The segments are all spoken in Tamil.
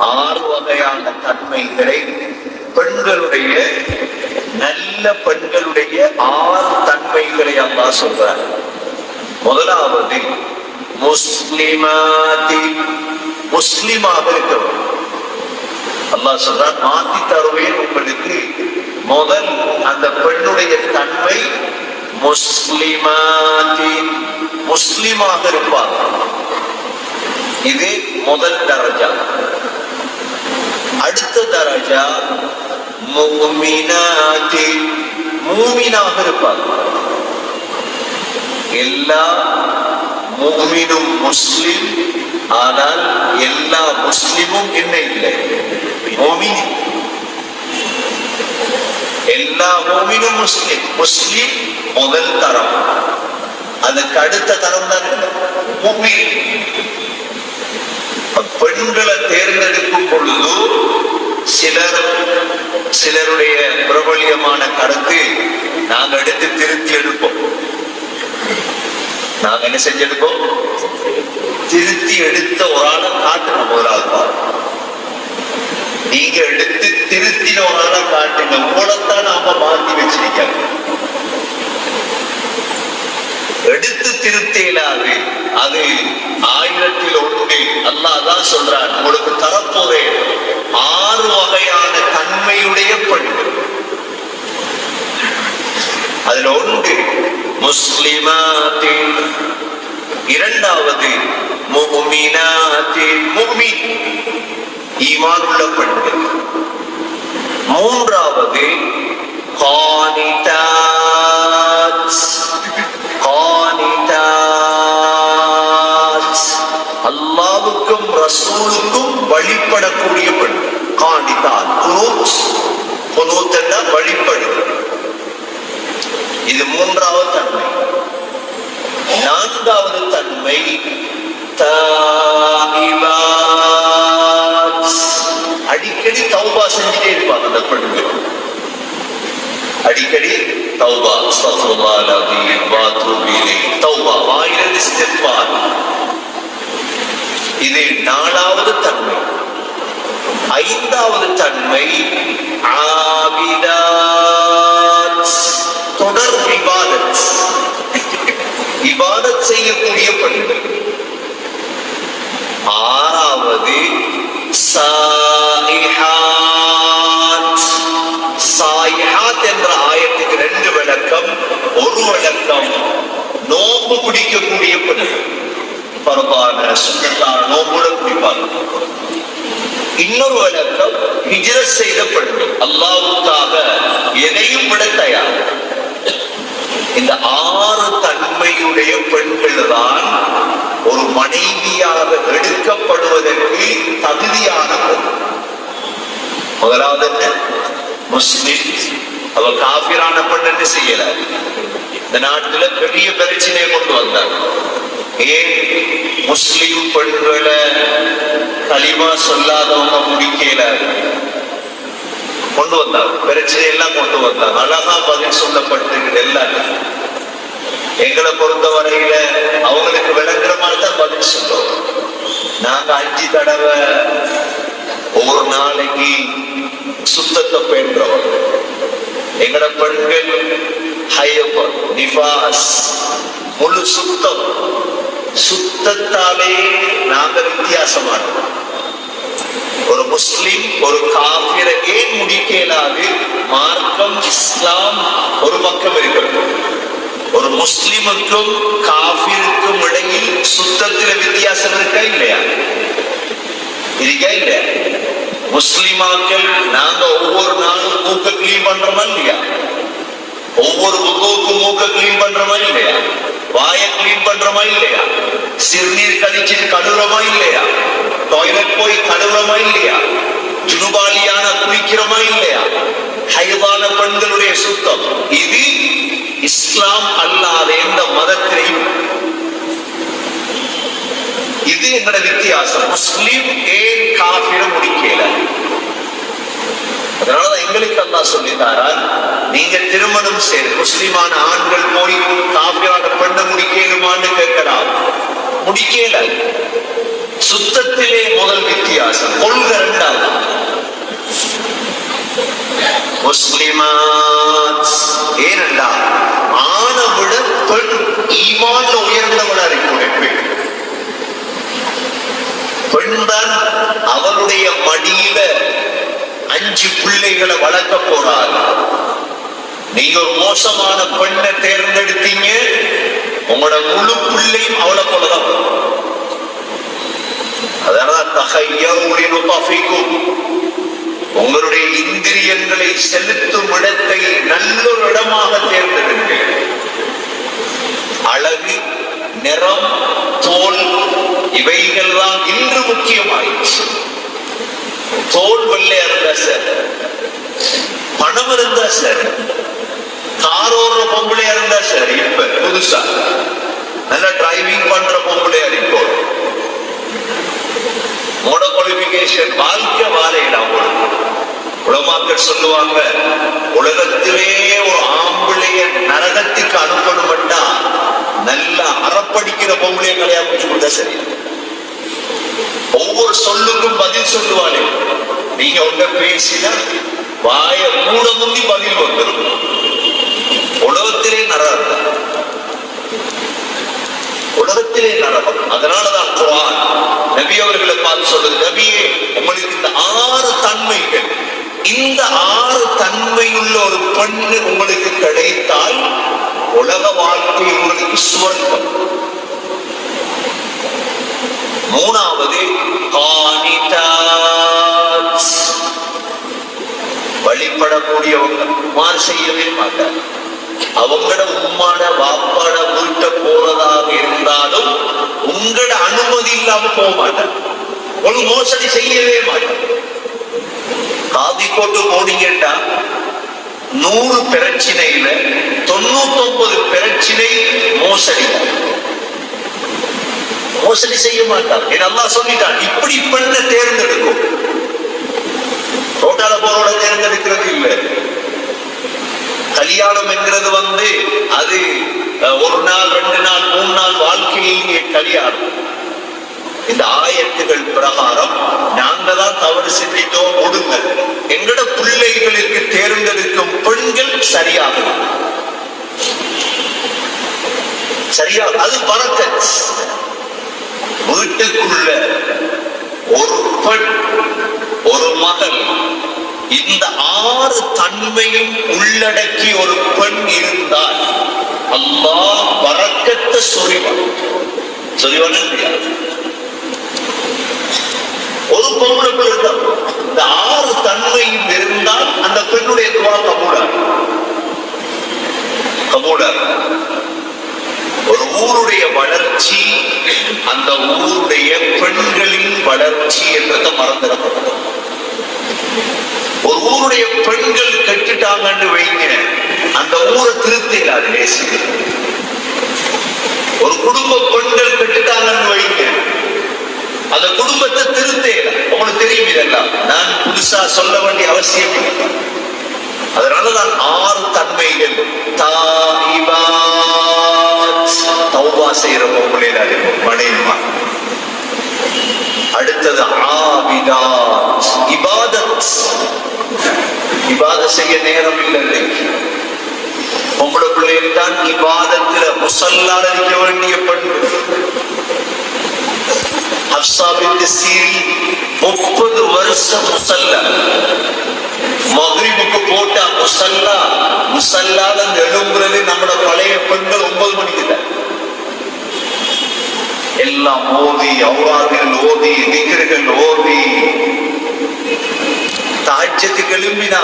ஆறு வகையான தன்மைகளை பெண்களுடைய நல்ல பெண்களுடைய ஆறு தன்மைகளை அல்லா சொல்றார். முதலாவது முஸ்லிமாதி முஸ்லிமாக இருக்கணும். அல்லா சொல்றார் மாத்தி தருவேன் உங்களுக்கு. முதல் அந்த பெண்ணுடைய தன்மை முஸ்லிமாதி முஸ்லிமாக இருப்பார். இது முதல் தரஜா. அடுத்த தரஜா முஃமினாத்தி மூமினாக இருப்பாங்க எல்லா மூமினும் முஸ்லிம் ஆனால் எல்லா முஸ்லிமும் என்ன இல்லை? மோமினி எல்லா மோமினும் முஸ்லிம். முஸ்லிம் முதல் தரம். அதுக்கு அடுத்த தரம் தான் மூமின் பெண்களை தேர்ந்தெடுக்கும் பொழுது சிலர் சிலருடைய பிரபல்யமான கருத்து நாங்க எடுத்து திருத்தி எடுப்போம். நாங்க என்ன செஞ்செடுப்போம் திருத்தி எடுத்த ஒரு ஆளை காட்டணும் முதலாவது நீங்க எடுத்து திருத்தின ஒரு ஆளை காட்டுங்க. உங்களைத்தான் நாம மாத்தி வச்சிருக்காங்க எடுத்து திருத்தேலாது அது ஆயிரத்தில் ஒன்று. அல்லாதான் சொல்றான் உங்களுக்கு தரப்போறேன் ஆறு வகையான தன்மையுடைய பண்பு. அதுல ஒன்று முஸ்லிமாத்தின் இரண்டாவது முஹ்மினாத்தின் முஃமின் ஈமான் உள்ள பெண்கள் மூன்றாவது கானிதாத் கானிதாத். ரசூலுக்கும் வழிபடக்கூடிய பெண். காணித்தாத் குனூத் குனூத் எல்லாம் வழிபடு. இது மூன்றாவது தன்மை. நான்காவது தன்மை அடிக்கடி தௌபா செஞ்சுட்டே இருப்பாங்க அந்த பெண்கள். அடிக்கடி தௌபா. அஸ்தக்ஃபிருல்லாஹ் அல்-அஸீம் தௌபா. வாயிலிருந்து இஸ்திக்ஃபார். இது நாலாவது தன்மை. ஐந்தாவது தன்மை ஆபிதாத். தொடர் இபாதத் இபாதத் செய்யக்கூடிய பெண்கள் ஆறாவது சாயிஹாத். சாயிஹாத் என்ற ஆயத்துக்கு ரெண்டு விளக்கம் ஒரு விளக்கம். நோம்பு பிடிக்கக்கூடிய பெண்கள் பரவான சுண்ணத்தான இன்னொரு வழக்கம் ஹிஜ்ரத் செய்த பெண்கள் அல்லாவுக்காக எதையும் விட தயார். இந்த ஆறு தன்மையுடைய பெண்கள் தான் ஒரு மனைவியாக எடுக்கப்படுவதற்கு தகுதியான பெண். முதலாவது என்ன? முஸ்லிம். அவ காபிரான பெண் என்று செய்யல. இந்த நாட்டுல பெரிய பிரச்சனையை கொண்டு வந்தாங்க ஏன் முஸ்லிம் பெண்களை கலிமா சொல்லாதவங்க முடிக்கல? கொண்டு வந்தாங்க பிரச்சனை எல்லாம் கொண்டு வந்தாங்க அழகா பதில் சொல்லப்பட்டிருக்குது எல்லாத்துக்கும். எங்களை பொறுத்த வரையில அவங்களுக்கு விளங்குற மாதிரி தான் பதில் சொல்றோம். நாங்க அஞ்சு தடவை ஒரு நாளைக்கு சுத்தத்தை பெண்றோம். எங்கட பெண்கள் ஹையப்பர் முழு சுத்தம். சுத்தத்தாலே நாங்க வித்தியாசமானோம். ஒரு முஸ்லிம் ஒரு காபிரை ஏன் முடிக்க இயலாது? மார்க்கம் இஸ்லாம் ஒரு பக்கம் இருக்கட்டும். ஒரு முஸ்லிமுக்கும் காபிருக்கும் இடையில் சுத்தத்தில வித்தியாசம் இருக்கா இல்லையா? இருக்கா இல்லையா? முஸ்லிமாக்கள் நாங்க ஒவ்வொரு நாளும் மூக்க கிளீன் பண்றோமா இல்லையா? ஒவ்வொரு முகவுக்கும் மூக்க கிளீன் பண்றோமா இல்லையா? வாயை கிளீன் பண்றோமா இல்லையா? சிறுநீர் கழிச்சிட்டு கழுவுறோமா இல்லையா? டாய்லெட் போய் கழுவுறோமா இல்லையா? ஜுனுபாலியான குளிக்கிறோமா இல்லையா? ஹைவான பெண்களுடைய சுத்தம். இது இஸ்லாம் அல்லாத எந்த மதத்திலையும் இது எங்கட வித்தியாசம். முஸ்லிம் ஏன் காஃபிட முடிக்கல? அதனால எங்களுக்கு அல்லா சொல்லித்தாரால் நீங்க திருமணம் செய்து முஸ்லிமான ஆண்கள் போய் காப்பியாட பண்ண முடிக்கணுமான்னு கேட்கலாம். முடிக்கல. சுத்தத்திலே முதல் வித்தியாசம் கொள்கை ரெண்டாவது. முஸ்லிமாத் ஏனண்டா ஆணை பெண் ஈமான்ல உயர்ந்தவளா இருக்கும் பெண் தான் அவருடைய மடியில அஞ்சு பிள்ளைகளை வளர்க்க போறாரு. நீங்க ஒரு மோசமான பெண்ணை தேர்ந்தெடுத்தீங்க உங்களோட முழு பிள்ளையும் அவளை போலதான். வரும். அதனாலதான் உங்களுடைய இந்திரியங்களை செலுத்தும் இடத்தை நல்லொரு இடமாக தேர்ந்தெடுங்க. அழகு நிறம் தோல் இவைகள்லாம் இன்று முக்கியமாயிடுச்சு தோல் வெள்ளையா இருந்தா சார். பணம் இருந்தா சார். கார் ஓடுற பொம்பளையா இருந்தா சார் இப்ப புதுசா. நல்லா டிரைவிங் பண்ற பொம்பளையா இப்போ. மோட குவாலிபிகேஷன் வாழ்க்கை வாழையிடா உலமாக்கள் சொல்லுவாங்க உலகத்திலே ஒரு ஆம்பளைய நரகத்துக்கு அனுப்பணும்டா நல்லா அறப்படிக்கிற பொம்பளைய கல்யாணம் முடிச்சு கொடுத்தா சரி. ஒவ்வொரு சொல்லுக்கும் பதில் சொல்லுவானே. நீங்க உங்க பேசினா வாய மூட முந்தி பதில் வந்துடும் உலகத்திலே நடந்த உலகத்திலே நடக்கும் அதனாலதான் குரான் நபி அவர்களை பார்த்து சொல்றது நபியே உங்களுக்கு இந்த ஆறு தன்மைகள் இந்த ஆறு தன்மையுள்ள ஒரு பெண்ணு உங்களுக்கு கிடைத்தால் உலக வாழ்க்கை உங்களுக்கு சுவர்க்கம். மூணாவது வழிபடக்கூடியவங்க குமார் செய்யவே மாட்டார். அவங்களோட உம்மாட வாப்பாட வீட்ட போறதாக இருந்தாலும் உங்களோட அனுமதி இல்லாம போக மாட்டார். ஒரு மோசடி செய்யவே மாட்டார். காதி கோட்டு போனீங்கன்னா நூறு பிரச்சனையில தொண்ணூத்தி ஒன்பது பிரச்சனை மோசடி மோசடி செய்ய மாட்டான். என் அல்லா சொல்லிட்டான் இப்படி பண்ண தேர்ந்தெடுக்கும். ரோட்டால போறோட தேர்ந்தெடுக்கிறது இல்லை. கல்யாணம் என்கிறது வந்து அது ஒரு நாள் ரெண்டு நாள் மூணு நாள் வாழ்க்கையிலேயே கல்யாணம். இந்த ஆயத்துகள் பிரகாரம் நாங்க தான் தவறு செஞ்சிட்டோம் கொடுங்க எங்கட பிள்ளைகளுக்கு தேர்ந்தெடுக்கும் பெண்கள் சரியாகும். சரியா? அது பறக்க வீட்டுக்குள்ள ஒரு பெண் ஒரு மகன். இந்த ஆறு தன்மையும் உள்ளடக்கி ஒரு பெண் இருந்தால் அல்லாஹ் வரக்கத்தை சொறிவான். சொறிவான ஒரு பொம்பளை பிள்ளை இந்த ஆறு தன்மையும் இருந்தால் அந்த பெண்ணுடைய துவா கபூடார் கபூடார் ஊருடைய வளர்ச்சி அந்த ஊருடைய பெண்களின் வளர்ச்சி என்றதை மறந்துடப்பட்டது ஒரு ஊருடைய பெண்கள் கட்டுட்டாங்கன்னு வைங்க. அந்த ஊரை திருத்தில அது ஒரு குடும்ப பெண்கள் கெட்டுட்டாங்கன்னு வைங்க. அந்த குடும்பத்தை திருத்தேல உங்களுக்கு தெரியும் இதெல்லாம். நான் புதுசா சொல்ல வேண்டிய அவசியம் இல்லை. அதனாலதான் ஆறு தன்மைகள். தாய்வா தௌபா செய்யற பொம்பளையில இருக்கும். மனைவிமா. அடுத்தது ஆபிதா இபாதத். இபாத செய்ய நேரம் இல்லை பொம்பளை பிள்ளைகள் தான் இபாதத்துல முசல்லால் இருக்க வேண்டிய பண்பு ஹப்சாபித்து சீரி முப்பது வருஷம் முசல்ல. மகரிபுக்கு போட்டா முசல்லா. முசல்லால அந்த எழும்புறது நம்மளோட பழைய பெண்கள் ஒன்பது மணிக்கு தான். எல்லாம் ஓதி அவுரார்கள் ஓதி திகர்கள் ஓதி. தாஜ்யத்துக்கு எழும்பினா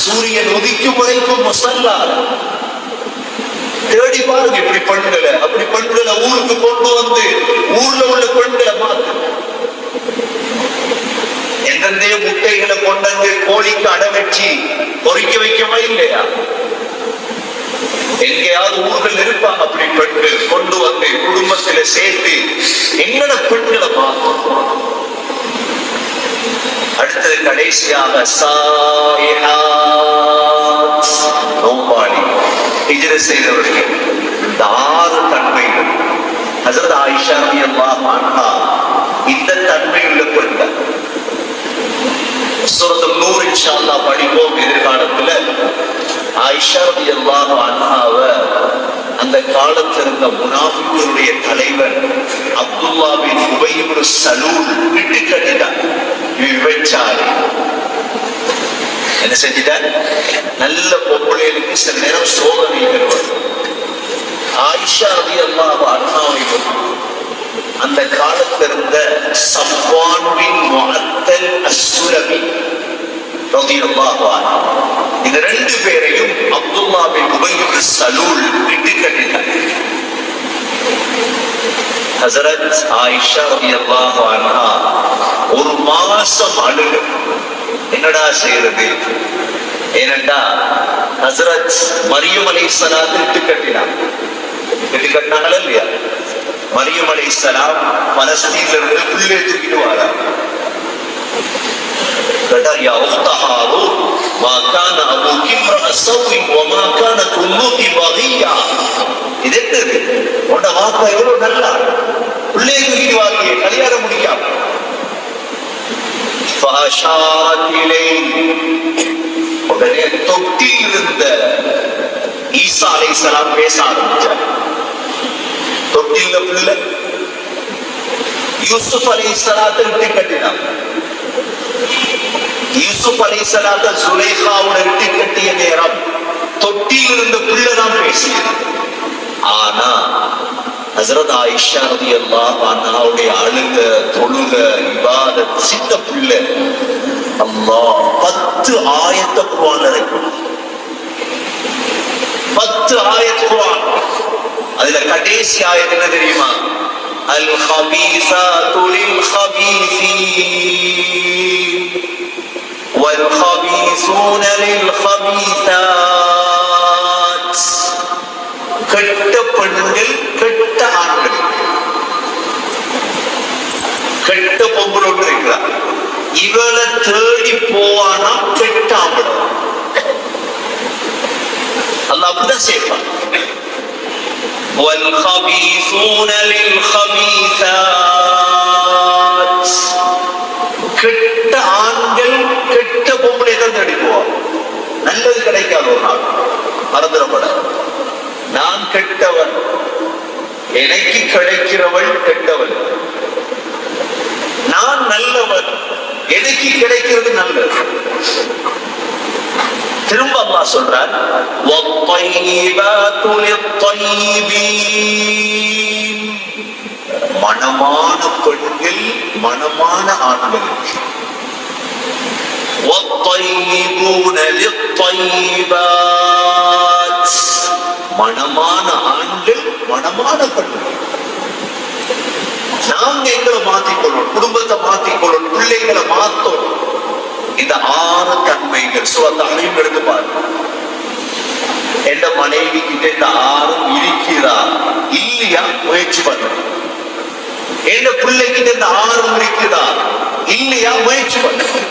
சூரியன் உதிக்கும் வரைக்கும் மசல்லா. தேடி பாருங்க இப்படி பெண்களை அப்படி பெண்களை ஊருக்கு கொண்டு வந்து ஊர்ல உள்ள பெண்களை பார்த்து எந்தெந்த முட்டைகளை கொண்டு வந்து கோழிக்கு அடை வச்சு பொறிக்க வைக்கமா இல்லையா? எங்கேயாவது ஊர்கள் இருப்பாங்க அப்படி பெண்கள் கொண்டு வந்து குடும்பத்துல சேர்த்து எங்கட பெண்களை பார்ப்போம்? அடுத்தது கடைசியாக நோம்பாளி. இஜர செய்தவர்கள். இந்த ஆறு தன்மைகள். ஹசரத் ஆயிஷா அம்மா அன்ஹா இந்த தன்மை உள்ள பெண்கள். சூரத்துல் நூறு இன்ஷா படிப்போம் எதிர்காலத்துல. ஆயிஷா ரலியல்லாஹு அண்ணாவ அந்த காலத்துல இருந்த முனாஃபிக்குடைய தலைவர் அப்துல்லாவின் பின் உபை சலூல் விட்டு கட்டிட்டார். விபச்சாரி என்ன செஞ்சிட்டார்? நல்ல பொம்பளைகளுக்கு சில நேரம் சோதனைகள் வரும் ஆயிஷா அலி அல்லாஹ் அண்ணாவை அந்த காலத்துல இருந்த சஃப்வான் முகத்தல் முஅத்தல் இந்த ரெண்டு பேரையும் அப்துல்லா பின் உபை சலூல் விட்டு கட்டினார் ஆயிஷா ஒரு மாசம் அழுக என்னடா செய்யறது ஏனண்டா ஹசரத் மரியம் அலைஹிஸ்ஸலாத்து விட்டு கட்டினார் விட்டு கட்டினாங்களா இல்லையா? மரியம் அலைஹிஸ்ஸலாம் பலஸ்தீன்ல இருந்து புள்ளே தூக்கிட்டு வராங்க. கேட்டா யா உக்த ஹாரூன் மா கான அபூகி இம்ரஅ ஸௌஇன் வ மா கானத் உம்முகி பகியா இது என்னது உன்ட வாப்பா எவ்வளவு நல்லா உள்ளே தூக்கிட்டு வாங்க கல்யாணம் முடிக்காம فأشارت إليه உடனே தொட்டில் இருந்த ஈசா அலைஹிஸ்ஸலாம் பேச ஆரம்பிச்சார் தொட்டில்ல பிள்ளை யூசுப் அலைஹிஸ்ஸலாத்தை விட்டு கட்டினான் யூசுப் அலைஹிஸ்ஸலாத்தை சுலைஹாவோட இட்டு கட்டிய நேரம் தொட்டில் இருந்த பிள்ளை தான் பேசியது ஆனா ஹசரத் ஆயிஷா ரதி ரலியல்லாஹு அண்ணாவுடைய அழுக தொழுக இவாத சித்த பிள்ளை. அல்லாஹ் பத்து ஆயத்த குர்ஆன்ல பத்து ஆயத் குர்ஆன். அதுல கடைசி ஆயத் என்ன தெரியுமா? அல் ஹபீசா லில் ஹபீஸீன் வல் ஹபீஸூன லில் ஹபீஸாத் கெட்ட பெண்கள் கெட்ட ஆண்கள் கெட்ட பொம்பளை ஒன்று இருக்கிறார் இவளை தேடி போவானா கெட்ட ஆம்பளை அல்ல அப்படிதான் சேர்ப்பான் والخبيثون للخبيثات கெட்ட ஆண்கள் கிடைக்காத ஒரு நாள் மறந்துடப்பட நான் கெட்டவன். எனக்கு கிடைக்கிறவள் கெட்டவள். நான் நல்லவன். எனக்கு கிடைக்கிறது நல்லது. திரும்ப அம்மா சொல்றார் மனமான பெண்கள் மனமான ஆண்கள். மனமான ஆண்கள் மனமான பெண்கள். நாங்க எங்களை மாத்திக்கொள்ளணும் குடும்பத்தை மாத்திக்கொள்ளணும் பிள்ளைகளை மாத்தணும். இந்த ஆறு தன்மைகள் சுவத்தாலையும் எடுத்து பாருங்க எந்த மனைவி கிட்ட இந்த ஆறும் இருக்கிறா இல்லையா? முயற்சி பண்ணணும் எந்த பிள்ளைகிட்ட இந்த ஆறும் இருக்கிறா இல்லையா? முயற்சி பண்ணணும்